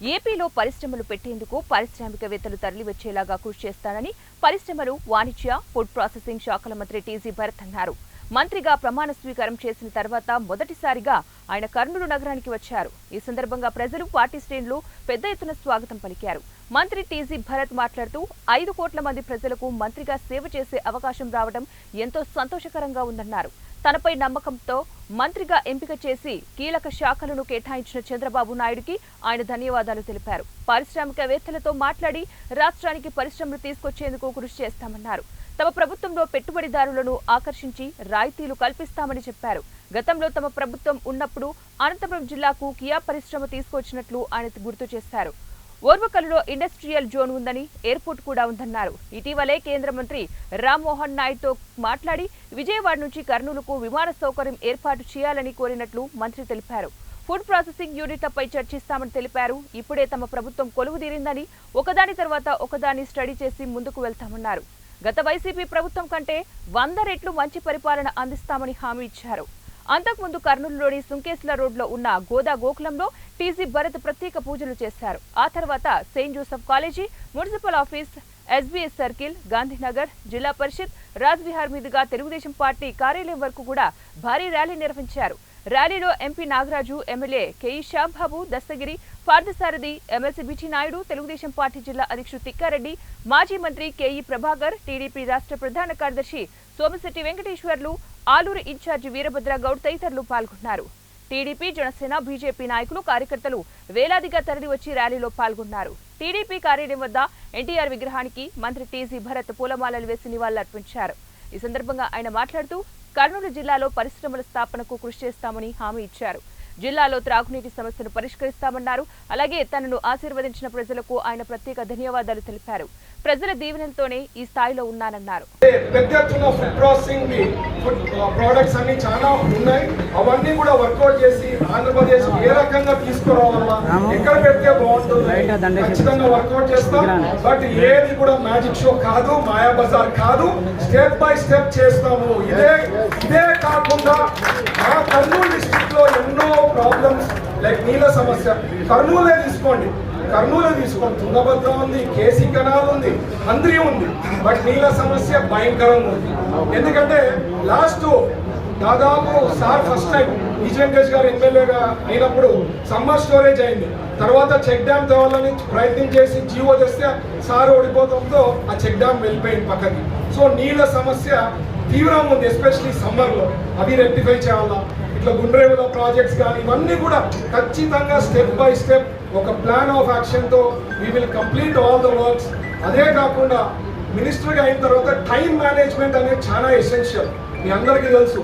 ఏపీలో పరిశ్రమలు పెట్టేందుకు పారిశ్రామికవేత్తలు తరలివచ్చేలాగా కృషి చేస్తానని పరిశ్రమలు వాణిజ్య ఫుడ్ ప్రాసెసింగ్ శాఖల మంత్రి టీజీ భరత్ అన్నారు. మంత్రిగా ప్రమాణ స్వీకారం చేసిన తర్వాత మొదటిసారిగా ఆయన కర్నూలు నగరానికి వచ్చారు. ఈ సందర్భంగా ప్రజలు పార్టీ శ్రేణులు పెద్ద ఎత్తున స్వాగతం పలికారు. మంత్రి టీజీ భరత్ మాట్లాడుతూ ఐదు కోట్ల మంది ప్రజలకు మంత్రిగా సేవ చేసే అవకాశం రావడం ఎంతో సంతోషకరంగా ఉందన్నారు. తనపై నమ్మకంతో మంత్రిగా ఎంపిక చేసి కీలక శాఖలను కేటాయించిన చంద్రబాబు నాయుడుకి ఆయన ధన్యవాదాలు తెలిపారు. పారిశ్రామికవేత్తలతో మాట్లాడి రాష్ట్రానికి పరిశ్రమలు తీసుకొచ్చేందుకు కృషి చేస్తామన్నారు. తమ ప్రభుత్వంలో పెట్టుబడిదారులను ఆకర్షించి రాయితీలు కల్పిస్తామని చెప్పారు. గతంలో తమ ప్రభుత్వం ఉన్నప్పుడు అనంతపురం జిల్లాకు కియా పరిశ్రమ తీసుకొచ్చినట్లు ఆయన గుర్తు చేశారు. ఓర్వకల్లో ఇండస్ట్రియల్ జోన్ ఉందని ఎయిర్పోర్ట్ కూడా ఉందన్నారు. ఇటీవలే కేంద్ర మంత్రి రామ్మోహన్ నాయుడుతో మాట్లాడి విజయవాడ నుంచి కర్నూలుకు విమాన సౌకర్యం ఏర్పాటు చేయాలని కోరినట్లు మంత్రి తెలిపారు. ఫుడ్ ప్రాసెసింగ్ యూనిట్లపై చర్చిస్తామని తెలిపారు. ఇప్పుడే తమ ప్రభుత్వం కొలువు తీరిందని ఒకదాని తర్వాత ఒకదాన్ని స్టడీ చేసి ముందుకు వెళ్తామన్నారు. గత వైసీపీ ప్రభుత్వం కంటే వంద రెట్లు మంచి పరిపాలన అందిస్తామని హామీ ఇచ్చారు. అంతకుముందు కర్నూలులోని సుంకేశ్ల రోడ్లో ఉన్న గోదా గోకులంలో టీజీ భరత్ ప్రత్యేక పూజలు చేశారు. ఆ తర్వాత Saint Joseph college municipal office SBS circle Gandhinagar zilla parishad Rajvihar మీదుగా తెలుగుదేశం పార్టీ కార్యాలయం వరకు కూడా భారీ ర్యాలీ నిర్వహించారు. ర్యాలీలో MP Nagaraju MLA KE Shyambabu Dastagiri Parthasarathi MLC BT Naidu Telugu Desam party జిల్లా అధ్యక్షుడు తిక్కారెడ్డి మాజీ మంత్రి కేఈ ప్రభాకర్ టీడీపీ రాష్ట్ర ప్రధాన కార్యదర్శి సోమిశెట్టి వెంకటేశ్వర్లు ఆలూరు ఇన్ఛార్జి వీరభద్ర గౌడ్ తదితరులు పాల్గొన్నారు. టీడీపీ జనసేన బీజేపీ నాయకులు కార్యకర్తలు వేలాదిగా తరలివచ్చి ర్యాలీలో పాల్గొన్నారు. టీడీపీ కార్యాలయం వద్ద ఎన్టీఆర్ విగ్రహానికి మంత్రి టీజీ భరత్ పూలమాలలు వేసి నివాళులర్పించారు. ఈ సందర్భంగా ఆయన మాట్లాడుతూ కర్నూలు జిల్లాలో పరిశ్రమల స్థాపనకు కృషి చేస్తామని హామీ ఇచ్చారు. జిల్లాలో త్రాగునీటి సమస్యను పరిష్కరిస్తామన్నారు. అలాగే తనను ఆశీర్వదించిన ప్రజలకు ఆయన ప్రత్యేక ధన్యవాదాలు తెలిపారు. ప్రజల దీవెనలతోనే ఈ స్థాయిలో ఉన్నానన్నారు. పెద్ద ఎత్తున ఫుడ్ ప్రాసెసింగ్ ప్రోడక్ట్స్ అన్ని చాలా ఉన్నాయి. అవన్నీ కూడా వర్కౌట్ చేసి ఆంధ్రప్రదేశ్ ఏ రకంగా తీసుకురావాలా ఎక్కడ పెడితే బాగుంటుంది ఖచ్చితంగా వర్కౌట్ చేస్తాం. బట్ ఏది కూడా మ్యాజిక్ షో కాదు మాయా బజార్ కాదు. స్టెప్ బై స్టెప్ చేస్తాము. ఇదే ఇదే కాకుండా మా కర్నూలు డిస్ట్రిక్ట్లో ఎన్నో ప్రాబ్లమ్స్ లైక్ నీళ్ళ సమస్య. కర్నూలే తీసుకోండి. కర్నూలు తీసుకోండి తుంగభద్ర ఉంది కేసీ కెనాల్ ఉంది అందరి ఉంది. బట్ నీళ్ళ సమస్య భయంకరంగా ఉంది. ఎందుకంటే లాస్ట్ దాదాపు సార్ ఫస్ట్ టైం విజయంకేష్ గారు ఎమ్మెల్యేగా అయినప్పుడు సమ్మర్ స్టోరేజ్ అయింది. తర్వాత చెక్ డ్యామ్ తేవాలని ప్రయత్నం చేసి జీవో తెస్తే సార్ ఓడిపోవడంతో ఆ చెక్ డ్యామ్ వెళ్ళిపోయింది పక్కకి. సో నీళ్ళ సమస్య తీవ్రంగా ఉంది ఎస్పెషలీ సమ్మర్లో అవి రెక్టిఫై చేయాలా? ఇట్లా గుండ్రేవుల ప్రాజెక్ట్స్ కానీ ఇవన్నీ కూడా ఖచ్చితంగా స్టెప్ బై స్టెప్ ఒక plan of యాక్షన్తో we will complete all the works అదే కాకుండా మినిస్టర్గా అయిన తర్వాత టైం మేనేజ్మెంట్ అనేది చాలా ఎసెన్షియల్ మీ అందరికీ తెలుసు.